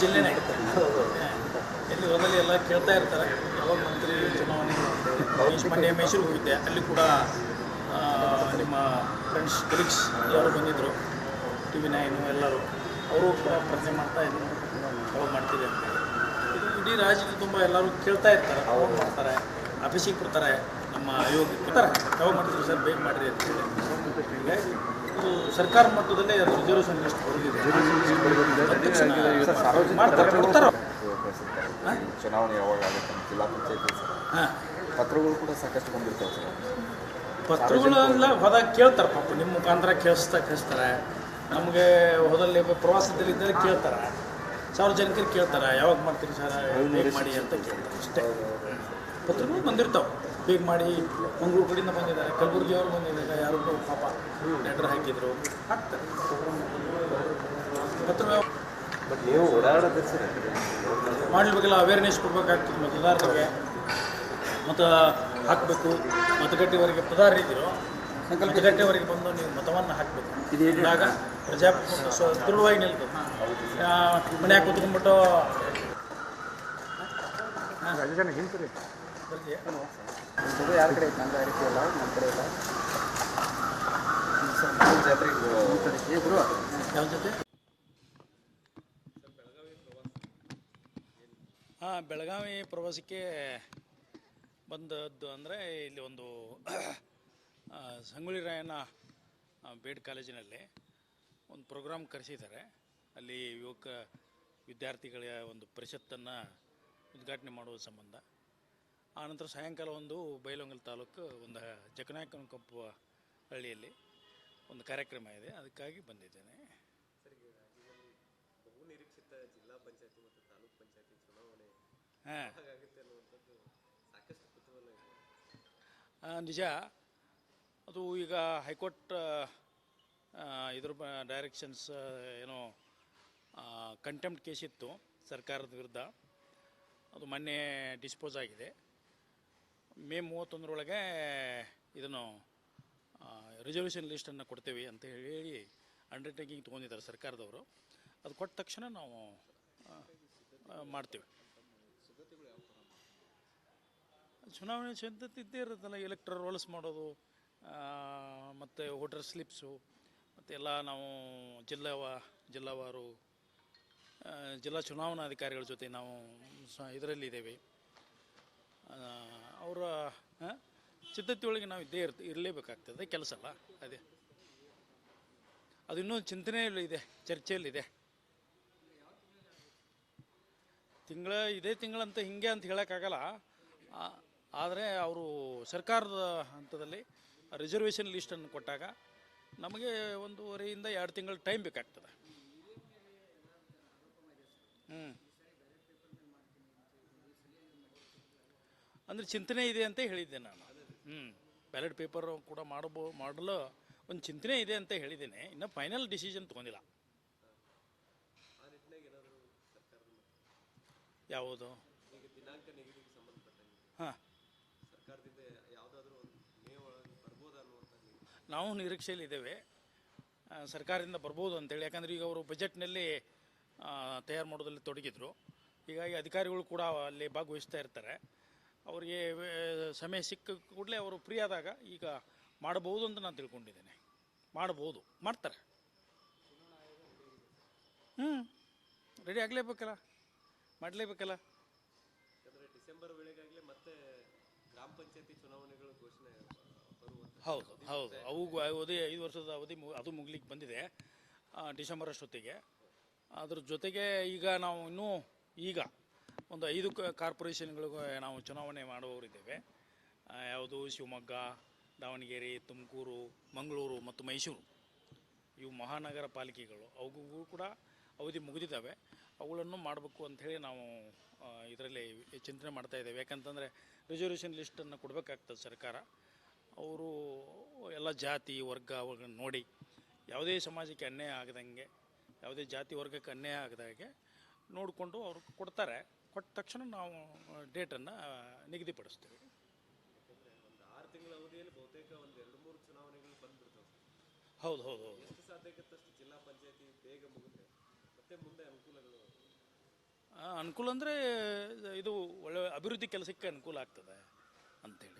ಜಿಲ್ಲೆನೇ ಎಲ್ಲಿ ಹೋದಲ್ಲಿ ಎಲ್ಲ ಕೇಳ್ತಾ ಇರ್ತಾರೆ. ಯಾವಾಗ ಮಂತ್ರಿ ಚುನಾವಣೆ ಮಂಡ್ಯ ಮೈಸೂರಿಗೆ ಹೋಗಿದ್ದೆ. ಅಲ್ಲಿ ಕೂಡ ನಿಮ್ಮ ಫ್ರೆಂಡ್ಸ್ ಕೊಲೀಗ್ಸ್ ಎಲ್ಲರೂ ಬಂದಿದ್ದರು ಟಿ ವಿ ನೈನು ಎಲ್ಲರೂ. ಅವರು ಕೂಡ ಪ್ರಶ್ನೆ ಮಾಡ್ತಾ ಇದ್ರು. ಮಾಡ್ತೀವಿ ಅಂತ. ಇಡೀ ರಾಜ್ಯಕ್ಕೆ ತುಂಬ ಎಲ್ಲರೂ ಕೇಳ್ತಾ ಇರ್ತಾರೆ. ಅವಾಗ ಮಾಡ್ತಾರೆ ಅಭಿಷೇಕ್ ಕೊಡ್ತಾರೆ ನಮ್ಮ ಆಯೋಗ ಕೊಡ್ತಾರೆ. ಯಾವಾಗ ಮಾಡ್ತೀವಿ ಸರ್? ಬೇಗ ಮಾಡಿರಿ ಅಂತ ಹೇಳಿ. ಹೀಗಾಗಿ ಇದು ಸರ್ಕಾರ ಮಟ್ಟದಲ್ಲೇ ರಿಸರ್ವೇಷನ್ ಲಿಸ್ಟ್ ಮಾಡ್ತಾರೆ ಕೊಡ್ತಾರೆ. ಚುನಾವಣೆ ಯಾವಾಗ ಆಗುತ್ತೆ ಜಿಲ್ಲಾ ಪಂಚಾಯತಿ ಹಾಂ. ಪತ್ರಗಳು ಕೂಡ ಸಾಕಷ್ಟು ಬಂದಿರ್ತಾವೆ ಸರ್. ಪತ್ರಗಳೆಲ್ಲ ಹೋದಾಗ ಕೇಳ್ತಾರೆ ಪಾಪ. ನಿಮ್ಮ ಮುಖಾಂತರ ಕೇಳಿಸ್ತಾ ಕೇಳಿಸ್ತಾರೆ. ನಮಗೆ ಹೋದಲ್ಲಿ ಪ್ರವಾಸದಲ್ಲಿ ಇದ್ದಲ್ಲಿ ಕೇಳ್ತಾರೆ. ಸಾರ್ವಜನಿಕರು ಕೇಳ್ತಾರೆ? ಯಾವಾಗ ಮಾಡ್ತೀರಿ ಸರ್? ಬೇಗ ಮಾಡಿ ಅಂತ ಕೇಳ್ತಾರೆ ಅಷ್ಟೇ. ಪತ್ರಗಳು ಬಂದಿರ್ತಾವೆ. ಬೇಗ ಮಾಡಿ? ಮಂಗಳೂರು ಕಡೆಯಿಂದ ಬಂದಿದ್ದಾರೆ ಕಲಬುರ್ಗಿಯವರು ಬಂದಿದ್ದಾರೆ ಯಾರು ಪಾಪ ಲೆಟರ್ ಹಾಕಿದ್ರು. ಹಾಕ್ತಾರೆ. ಪತ್ರ ಬಟ್ ನೀವು ಮಾಡಬೇಕಲ್ಲ ಅವೇರ್ನೆಸ್ ಕೊಡಬೇಕಾಗ್ತದೆ. ಮತದಾರರಿಗೆ ಮತ್ತು ಹಾಕಬೇಕು. ಮತಗಟ್ಟೆವರೆಗೆ ಮತದಾರರಿದ್ದರು ಗಂಟೆವರೆಗೆ ಬಂದು ನೀವು ಮತವನ್ನು ಹಾಕಬೇಕು. ಆಗ ಪ್ರಜಾಪ್ರಭುತ್ವ ಸೊ ದೃಢವಾಗಿ ನಿಲ್ತದೆ ಮನ್ಯಾಗ ಕೂತ್ಕೊಂಡ್ಬಿಟ್ಟು ಯಾರ ಕಡೆ ಐತೆ? ನಂದು ಅಡಿಕೆ ಇಲ್ಲ ನಮ್ಮ ಕಡೆ ಇಲ್ಲ. ಜಾತ್ರೆಗೆ ಯಾವ ಜೊತೆ ಹಾಂ ಬೆಳಗಾವಿ ಪ್ರವಾಸಕ್ಕೆ ಬಂದದ್ದು ಅಂದರೆ ಇಲ್ಲಿ ಒಂದು ಸಂಗೊಳ್ಳಿ ರಾಯಣ್ಣ ಬೇಡ್ ಕಾಲೇಜಿನಲ್ಲಿ ಒಂದು ಪ್ರೋಗ್ರಾಮ್ ಕರೆಸಿದ್ದಾರೆ. ಅಲ್ಲಿ ಯುವಕ ವಿದ್ಯಾರ್ಥಿಗಳ ಒಂದು ಪರಿಷತ್ತನ್ನು ಉದ್ಘಾಟನೆ ಮಾಡುವ ಸಂಬಂಧ. ಆನಂತರ ಸಾಯಂಕಾಲ ಒಂದು ಬೈಲೊಂಗಲ್ ತಾಲೂಕು ಒಂದು ಜಕನಾಯಕನಕೊಪ್ಪ ಹಳ್ಳಿಯಲ್ಲಿ ಒಂದು ಕಾರ್ಯಕ್ರಮ ಇದೆ. ಅದಕ್ಕಾಗಿ ಬಂದಿದ್ದೇನೆ. ಹಾಂ. ನಿಜ. ಅದು ಈಗ ಹೈಕೋರ್ಟ್ ಇದ್ರ ಡೈರೆಕ್ಷನ್ಸ್ ಏನೋ ಕಂಟೆಂಪ್ಟ್ ಕೇಸ್ ಇತ್ತು ಸರ್ಕಾರದ ವಿರುದ್ಧ. ಅದು ಮೊನ್ನೆ ಡಿಸ್ಪೋಸ್ ಆಗಿದೆ. ಮೇ ಮೂವತ್ತೊಂದರೊಳಗೆ ಇದನ್ನು ರಿಸರ್ವೇಷನ್ ಲಿಸ್ಟನ್ನು ಕೊಡ್ತೇವೆ ಅಂತ ಹೇಳಿ ಅಂಡರ್ಟೇಕಿಂಗ್ ತೊಗೊಂಡಿದ್ದಾರೆ ಸರ್ಕಾರದವರು. ಅದು ಕೊಟ್ಟ ತಕ್ಷಣ ನಾವು ಮಾಡ್ತೇವೆ. ಚುನಾವಣೆ ಸಿದ್ಧತೆ ಇದ್ದೇ ಇರುತ್ತಲ್ಲ ಎಲೆಕ್ಟ್ರಲ್ ರೋಲ್ಸ್ ಮಾಡೋದು. ಮತ್ತು ವೋಟರ್ ಸ್ಲಿಪ್ಸು, ಮತ್ತು ಎಲ್ಲ ನಾವು ಜಿಲ್ಲಾವ ಜಿಲ್ಲಾವಾರು ಜಿಲ್ಲಾ ಚುನಾವಣಾಧಿಕಾರಿಗಳ ಜೊತೆ ನಾವು ಸ, ಇದರಲ್ಲಿದ್ದೇವೆ. ಅವರ ಸಿದ್ಧತೆಯೊಳಗೆ ನಾವು ಇದ್ದೇ ಇರ್ತ, ಇರಲೇಬೇಕಾಗ್ತದೆ ಕೆಲಸ ಅಲ್ಲ, ಅದೇ. ಅದು ಇನ್ನೂ ಚಿಂತನೆಯಲ್ಲಿ ಇದೆ ಚರ್ಚೆಯಲ್ಲಿದೆ ತಿಂಗಳ, ಇದೇ ತಿಂಗಳಂತ ಹಿಂಗೆ ಅಂತ ಹೇಳೋಕ್ಕಾಗಲ್ಲ. ಆದರೆ ಅವರು ಸರ್ಕಾರದ ಹಂತದಲ್ಲಿ ರಿಸರ್ವೇಷನ್ ಲಿಸ್ಟನ್ನು ಕೊಟ್ಟಾಗ ನಮಗೆ ಒಂದೂವರೆಯಿಂದ ಎರಡು ತಿಂಗಳು ಟೈಮ್ ಬೇಕಾಗ್ತದೆ. ಹ್ಞೂ ಅಂದರೆ ಚಿಂತನೆ ಇದೆ ಅಂತ ಹೇಳಿದ್ದೆ ನಾನು. ಹ್ಞೂ ಬ್ಯಾಲೆಟ್ ಪೇಪರ್ ಕೂಡ ಮಾಡಬೋ ಮಾಡಲು ಒಂದು ಚಿಂತನೆ ಇದೆ ಅಂತ ಹೇಳಿದ್ದೇನೆ. ಇನ್ನು ಫೈನಲ್ ಡಿಸಿಷನ್ ತೊಗೊಂಡಿಲ್ಲ. ಯಾವುದು? ಹಾಂ. ನಾವು ನಿರೀಕ್ಷೆಯಲ್ಲಿದ್ದೇವೆ ಸರ್ಕಾರದಿಂದ ಬರ್ಬೋದು ಅಂತೇಳಿ. ಯಾಕಂದರೆ ಈಗ ಅವರು ಬಜೆಟ್ನಲ್ಲಿ ತಯಾರು ಮಾಡೋದ್ರಲ್ಲಿ ತೊಡಗಿದ್ರು. ಹೀಗಾಗಿ ಅಧಿಕಾರಿಗಳು ಕೂಡ ಅಲ್ಲಿ ಭಾಗವಹಿಸ್ತಾ ಇರ್ತಾರೆ. ಅವರಿಗೆ ಸಮಯ ಸಿಕ್ಕ ಕೂಡಲೇ ಅವರು ಫ್ರೀ ಆದಾಗ ಈಗ ಮಾಡಬಹುದು ಅಂತ ನಾನು ತಿಳ್ಕೊಂಡಿದ್ದೇನೆ. ಮಾಡಬಹುದು. ಮಾಡ್ತಾರೆ. ಹ್ಞೂ. ರೆಡಿ ಆಗಲೇಬೇಕಲ್ಲ? ಮಾಡಲೇಬೇಕಲ್ಲ? ಹೌದು ಹೌದು. ಅವು ಅವಧಿ ಐದು ವರ್ಷದ ಅವಧಿ ಅದು ಮುಗ್ಲಿಕ್ಕೆ ಬಂದಿದೆ ಡಿಸೆಂಬರ್ ಅಷ್ಟೊತ್ತಿಗೆ. ಅದ್ರ ಜೊತೆಗೆ ಈಗ ನಾವು ಇನ್ನೂ ಈಗ ಒಂದು ಐದು ಕಾರ್ಪೊರೇಷನ್ಗಳಿಗೂ ನಾವು ಚುನಾವಣೆ ಮಾಡುವವರಿದ್ದೇವೆ. ಯಾವುದು ಶಿವಮೊಗ್ಗ, ದಾವಣಗೆರೆ, ತುಮಕೂರು, ಮಂಗಳೂರು ಮತ್ತು ಮೈಸೂರು. ಇವು ಮಹಾನಗರ ಪಾಲಿಕೆಗಳು. ಅವುಗೂ ಕೂಡ ಅವಧಿ ಮುಗಿದಿದ್ದಾವೆ. ಅವುಗಳನ್ನು ಮಾಡಬೇಕು ಅಂಥೇಳಿ ನಾವು ಇದರಲ್ಲಿ ಚಿಂತನೆ ಮಾಡ್ತಾ ಇದ್ದೇವೆ. ಯಾಕಂತಂದರೆ ರಿಸರ್ವೇಷನ್ ಲಿಸ್ಟನ್ನು ಕೊಡಬೇಕಾಗ್ತದೆ ಸರ್ಕಾರ. ಅವರು ಎಲ್ಲ ಜಾತಿ ವರ್ಗ ಅವ್ರನ್ನ ನೋಡಿ ಯಾವುದೇ ಸಮಾಜಕ್ಕೆ ಅನ್ಯಾಯ ಆಗದಂಗೆ ಯಾವುದೇ ಜಾತಿ ವರ್ಗಕ್ಕೆ ಅನ್ಯಾಯ ಆಗದಾಗೆ ನೋಡಿಕೊಂಡು ಅವರು ಕೊಡ್ತಾರೆ. ಕೊಟ್ಟ ತಕ್ಷಣ ನಾವು ಡೇಟನ್ನು ನಿಗದಿಪಡಿಸ್ತೀವಿ. ಒಂದು ಆರು ತಿಂಗಳ ಅವಧಿಯಲ್ಲಿ ಬಹುತೇಕ ಒಂದು ಎರಡು ಮೂರು ಚುನಾವಣೆಗಳು ಬಂದ್ಬಿಡ್ತವೆ ಹೌದು ಹೌದು ಹೌದು. ಎಷ್ಟು ಜಿಲ್ಲಾ ಪಂಚಾಯತಿ ಬೇಗ ಮತ್ತೆ ಮುಂದೆ ಅನುಕೂಲಗಳು? ಅನುಕೂಲ ಅಂದರೆ ಇದು ಒಳ್ಳೆ ಅಭಿವೃದ್ಧಿ ಕೆಲಸಕ್ಕೆ ಅನುಕೂಲ ಆಗ್ತದೆ ಅಂಥೇಳಿ